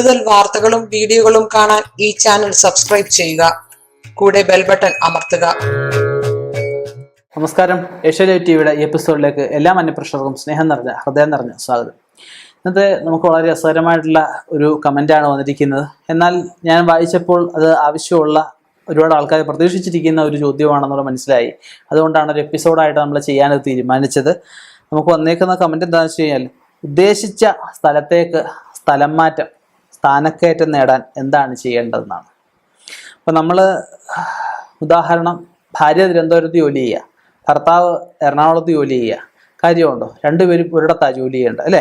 കൂടുതൽ വാർത്തകളും വീഡിയോകളും കാണാൻ ഈ ചാനൽ സബ്സ്ക്രൈബ് ചെയ്യുക. കൂടെ ബെൽ ബട്ടൺ അമർത്തുക. നമസ്കാരം. ഏഷ്യാലൈവ് ടിവിയുടെ ഈ എപ്പിസോഡിലേക്ക് എല്ലാ മന്യപ്രേക്ഷകർക്കും സ്നേഹം നിറഞ്ഞ ഹൃദയം നിറഞ്ഞ സ്വാഗതം. ഇന്നത്തെ നമുക്ക് വളരെ രസകരമായിട്ടുള്ള ഒരു കമന്റാണ് വന്നിരിക്കുന്നത്. എന്നാൽ ഞാൻ വായിച്ചപ്പോൾ അത് ആവശ്യമുള്ള ഒരുപാട് ആൾക്കാർ പ്രതീക്ഷിച്ചിരിക്കുന്ന ഒരു ചോദ്യമാണെന്നുള്ള മനസ്സിലായി. അതുകൊണ്ടാണ് ഒരു എപ്പിസോഡായിട്ട് നമ്മൾ ചെയ്യാനത് തീരുമാനിച്ചത്. നമുക്ക് വന്നേക്കുന്ന കമന്റ് എന്താണെന്ന് വെച്ച് കഴിഞ്ഞാൽ ഉദ്ദേശിച്ച സ്ഥലത്തേക്ക് സ്ഥലം മാറ്റം സ്ഥാനക്കയറ്റം നേടാൻ എന്താണ് ചെയ്യേണ്ടതെന്നാണ്. അപ്പം നമ്മൾ ഉദാഹരണം ഭാര്യ തിരുവനന്തപുരത്ത് ജോലി ചെയ്യുക ഭർത്താവ് എറണാകുളത്ത് ജോലി ചെയ്യുക കാര്യമുണ്ടോ? രണ്ടുപേരും ഒരിടത്താണ് ജോലി ചെയ്യേണ്ടത് അല്ലേ?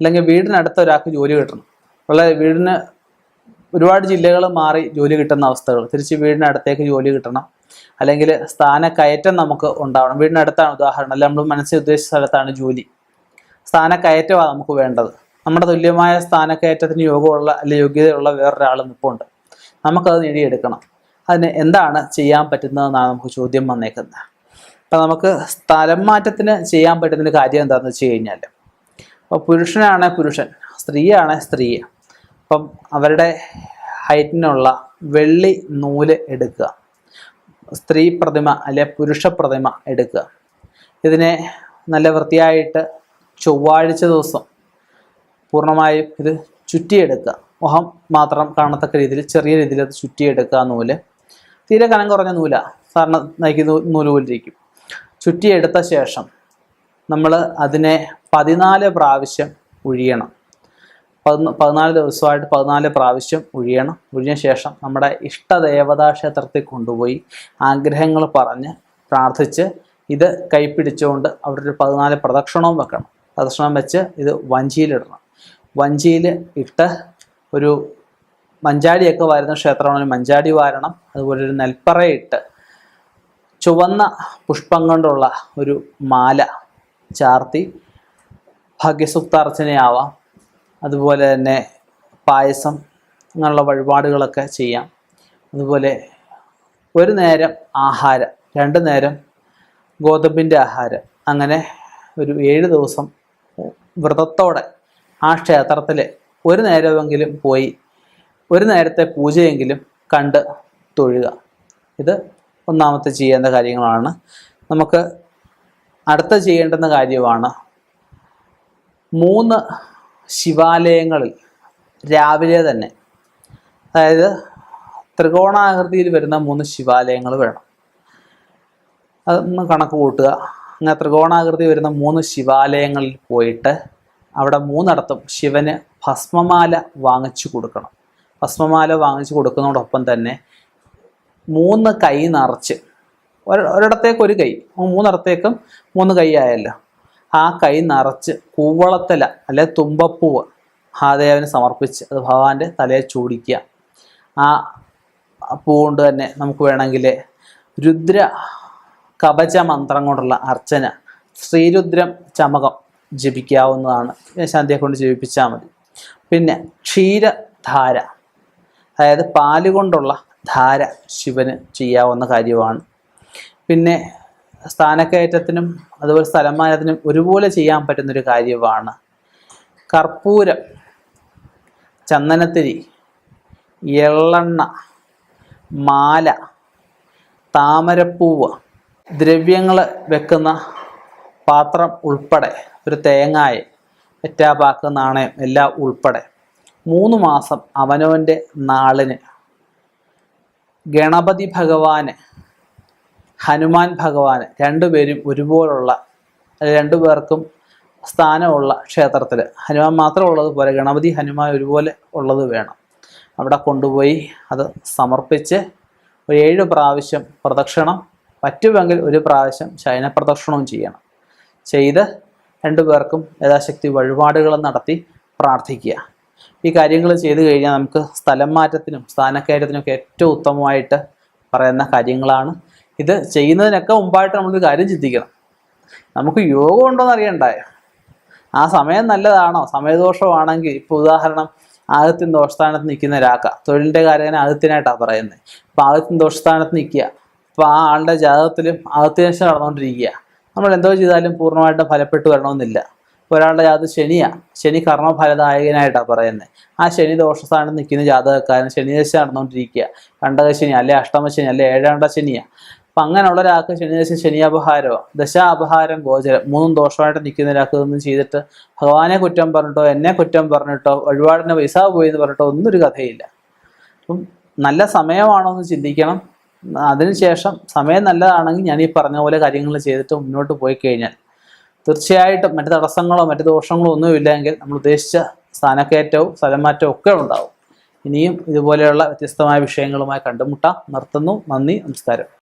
അല്ലെങ്കിൽ വീടിനടുത്ത ഒരാൾക്ക് ജോലി കിട്ടണം. വളരെ വീടിന് ഒരുപാട് ജില്ലകൾ മാറി ജോലി കിട്ടുന്ന അവസ്ഥകൾ. തിരിച്ച് വീടിനടുത്തേക്ക് ജോലി കിട്ടണം. അല്ലെങ്കിൽ സ്ഥാനക്കയറ്റം നമുക്ക് ഉണ്ടാവണം. വീടിനടുത്താണ് ഉദാഹരണം. അല്ലെങ്കിൽ നമ്മൾ മനസ്സിൽ ഉദ്ദേശിച്ച സ്ഥലത്താണ് ജോലി. സ്ഥാനക്കയറ്റമാണ് നമുക്ക് വേണ്ടത്. നമ്മുടെ തുല്യമായ സ്ഥാനക്കയറ്റത്തിന് യോഗമുള്ള അല്ലെ യോഗ്യതയുള്ള വേറൊരാൾ നിൽപ്പുണ്ട് നമുക്കത് നേടിയെടുക്കണം. അതിന് എന്താണ് ചെയ്യാൻ പറ്റുന്നതെന്നാണ് നമുക്ക് ചോദ്യം വന്നേക്കുന്നത്. അപ്പം നമുക്ക് സ്ഥലം മാറ്റത്തിന് ചെയ്യാൻ പറ്റുന്ന കാര്യം എന്താണെന്ന് വെച്ച് കഴിഞ്ഞാൽ അപ്പോൾ പുരുഷനാണ് പുരുഷൻ സ്ത്രീയാണ് സ്ത്രീ. അപ്പം അവരുടെ ഹൈറ്റിനുള്ള വെള്ളി നൂൽ എടുക്കുക. സ്ത്രീ പ്രതിമ അല്ലെ പുരുഷ പ്രതിമ എടുക്കുക. ഇതിനെ നല്ല വൃത്തിയായിട്ട് ചൊവ്വാഴ്ച ദിവസം പൂർണമായും ഇത് ചുറ്റിയെടുക്കുക. മുഖം മാത്രം കാണത്തക്ക രീതിയിൽ ചെറിയ രീതിയിൽ അത് ചുറ്റിയെടുക്കുക നൂൽ. തീരെ കനം കുറഞ്ഞ നൂല. സാറിന് നയിക്കുന്ന നൂൽ പോലിരിക്കും ചുറ്റിയെടുത്ത ശേഷം നമ്മൾ അതിനെ പതിനാല് പ്രാവശ്യം ഉഴിയണം. പതിന പതിനാല് ദിവസമായിട്ട് പതിനാല് പ്രാവശ്യം ഉഴിയണം. ഉഴിഞ്ഞ ശേഷം നമ്മുടെ ഇഷ്ടദേവതാ ക്ഷേത്രത്തിൽ കൊണ്ടുപോയി ആഗ്രഹങ്ങൾ പറഞ്ഞ് പ്രാർത്ഥിച്ച് ഇത് കൈപ്പിടിച്ചുകൊണ്ട് അവിടെ ഒരു പതിനാല് പ്രദക്ഷിണവും വെക്കണം. പ്രദക്ഷിണം വെച്ച് ഇത് വഞ്ചിയിലിടണം. വഞ്ചിയിൽ ഇട്ട് ഒരു മഞ്ചാടിയൊക്കെ വാരുന്ന ക്ഷേത്രമാണ്. മഞ്ചാടി വാരണം അതുപോലെ ഒരു നെൽപ്പറയിട്ട് ചുവന്ന പുഷ്പം കൊണ്ടുള്ള ഒരു മാല ചാർത്തി ഭാഗ്യസുക്താർച്ചനയാവാം അതുപോലെ തന്നെ പായസം അങ്ങനെയുള്ള വഴിപാടുകളൊക്കെ ചെയ്യാം. അതുപോലെ ഒരു നേരം ആഹാരം രണ്ട് നേരം ഗോതമ്പിന്റെ ആഹാരം. അങ്ങനെ ഒരു ഏഴ് ദിവസം വ്രതത്തോടെ ആ ക്ഷേത്രത്തിൽ ഒരു നേരമെങ്കിലും പോയി ഒരു നേരത്തെ പൂജയെങ്കിലും കണ്ട് തൊഴുക. ഇത് ഒന്നാമത്തെ ചെയ്യേണ്ട കാര്യങ്ങളാണ്. നമുക്ക് അടുത്ത ചെയ്യേണ്ടുന്ന കാര്യമാണ് മൂന്ന് ശിവാലയങ്ങളിൽ രാവിലെ തന്നെ അതായത് ത്രികോണാകൃതിയിൽ വരുന്ന മൂന്ന് ശിവാലയങ്ങൾ വേണം. അതൊന്ന് കണക്ക് കൂട്ടുക. അങ്ങനെ ത്രികോണാകൃതി വരുന്ന മൂന്ന് ശിവാലയങ്ങളിൽ പോയിട്ട് അവിടെ മൂന്നിടത്തും ശിവന് ഭസ്മമാല വാങ്ങിച്ചു കൊടുക്കണം. ഭസ്മമാല വാങ്ങിച്ചു കൊടുക്കുന്നതോടൊപ്പം തന്നെ മൂന്ന് കൈ നിറച്ച് ഒരു- ഒരിടത്തേക്ക് ഒരു കൈ മൂന്നിടത്തേക്കും മൂന്ന് കൈ ആയല്ലോ. ആ കൈ നിറച്ച് കൂവളത്തല അല്ലെ തുമ്പപ്പൂവ് മഹാദേവന് സമർപ്പിച്ച് അത് ഭഗവാന്റെ തലയെ ചൂടിക്കുക. ആ പൂ കൊണ്ട് തന്നെ നമുക്ക് വേണമെങ്കിൽ രുദ്ര കവച മന്ത്രം കൊണ്ടുള്ള അർച്ചന ശ്രീരുദ്രം ചമകം ജപിക്കാവുന്നതാണ് ശാന്തിയെ കൊണ്ട് ജപിപ്പിച്ചാൽ മതി. പിന്നെ ക്ഷീരധാര അതായത് പാൽ കൊണ്ടുള്ള ധാര ശിവന് ചെയ്യാവുന്ന കാര്യമാണ്. പിന്നെ സ്ഥാനക്കയറ്റത്തിനും അതുപോലെ സ്ഥലമാനത്തിനും ഒരുപോലെ ചെയ്യാൻ പറ്റുന്നൊരു കാര്യമാണ്. കർപ്പൂരം ചന്ദനത്തിരി എള്ളെണ്ണ മാല താമരപ്പൂവ് ദ്രവ്യങ്ങൾ വെക്കുന്ന പാത്രം ഉൾപ്പെടെ ഒരു തേങ്ങായ എറ്റാപാക്ക് നാണയം എല്ലാം ഉൾപ്പെടെ. മൂന്ന് മാസം അവനവന്റെ നാളിന് ഗണപതി ഭഗവാന് ഹനുമാൻ ഭഗവാന് രണ്ടുപേരും ഒരുപോലുള്ള രണ്ടു പേർക്കും സ്ഥാനമുള്ള ക്ഷേത്രത്തിൽ ഹനുമാൻ മാത്രം ഉള്ളത് പോലെ ഗണപതി ഹനുമാൻ ഒരുപോലെ ഉള്ളത് വേണം. അവിടെ കൊണ്ടുപോയി അത് സമർപ്പിച്ച് ഒരു ഏഴ് പ്രാവശ്യം പ്രദക്ഷിണം പറ്റുമെങ്കിൽ ഒരു പ്രാവശ്യം ശയന പ്രദക്ഷിണവും ചെയ്യണം. ചെയ്ത് രണ്ടുപേർക്കും യഥാശക്തി വഴിപാടുകൾ നടത്തി പ്രാർത്ഥിക്കുക. ഈ കാര്യങ്ങൾ ചെയ്തു കഴിഞ്ഞാൽ നമുക്ക് സ്ഥലം മാറ്റത്തിനും സ്ഥാനക്കയറ്റത്തിനും ഒക്കെ ഏറ്റവും ഉത്തമമായിട്ട് പറയുന്ന കാര്യങ്ങളാണ്. ഇത് ചെയ്യുന്നതിനൊക്കെ മുമ്പായിട്ട് നമ്മളൊരു കാര്യം ചിന്തിക്കണം. നമുക്ക് യോഗം ഉണ്ടോയെന്ന് അറിയണ്ടായോ. ആ സമയം നല്ലതാണോ? സമയദോഷമാണെങ്കിൽ ഇപ്പോൾ ഉദാഹരണം ആദ്യത്തിന് ദോഷസ്ഥാനത്ത് നിൽക്കുന്ന ഒരാക്ക തൊഴിലിന്റെ കാര്യം ആദ്യത്തിനായിട്ടാണ് പറയുന്നത് അപ്പോൾ ആദ്യത്തിന് ദോഷസ്ഥാനത്ത് നിൽക്കുക. അപ്പോൾ ആ ആളുടെ ജാതകത്തിലും ആദ്യത്തിന് നടന്നുകൊണ്ടിരിക്കുക. നമ്മൾ എന്തോ ചെയ്താലും പൂർണമായിട്ട് ഫലപ്പെട്ടു വരണമെന്നില്ല. ഒരാളുടെ ജാത ശനിയാ. ശനി കർമ്മഫലദായകനായിട്ടാണ് പറയുന്നത് ആ ശനി ദോഷസ്ഥാനം നിൽക്കുന്ന ജാതകക്കാരൻ ശനിദശ നടന്നുകൊണ്ടിരിക്കുക. കണ്ടക ശനി അല്ലെ അഷ്ടമ ശനി അല്ലെ ഏഴാണ്ട ശനിയാ. അപ്പം അങ്ങനെയുള്ള ഒരാൾക്ക് ശനിദശ ശനി അപഹാരമോ ദശ അപഹാരം ഗോചരം മൂന്നും ദോഷമായിട്ട് നിൽക്കുന്ന ഒരാൾക്ക് ഒന്നും ചെയ്തിട്ട് ഭഗവാനെ കുറ്റം പറഞ്ഞിട്ടോ എന്നെ കുറ്റം പറഞ്ഞിട്ടോ ഒഴിവാടിനെ പൈസ പോയി എന്ന് പറഞ്ഞിട്ടോ ഒന്നും ഒരു കഥയില്ല. അപ്പം നല്ല സമയമാണോ എന്ന് ചിന്തിക്കണം. അതിനുശേഷം സമയം നല്ലതാണെങ്കിൽ ഞാൻ ഈ പറഞ്ഞ പോലെ കാര്യങ്ങൾ ചെയ്തിട്ട് മുന്നോട്ട് പോയി കഴിഞ്ഞാൽ തീർച്ചയായിട്ടും മറ്റു തടസ്സങ്ങളോ മറ്റു ദോഷങ്ങളോ ഒന്നുമില്ലെങ്കിൽ നമ്മൾ ഉദ്ദേശിച്ച സ്ഥാനക്കയറ്റവും സ്ഥലമാറ്റവും ഒക്കെ ഉണ്ടാവും. ഇനിയും ഇതുപോലെയുള്ള വ്യത്യസ്തമായ വിഷയങ്ങളുമായി കണ്ടുമുട്ടാം. നിർത്തുന്നു. നന്ദി. നമസ്കാരം.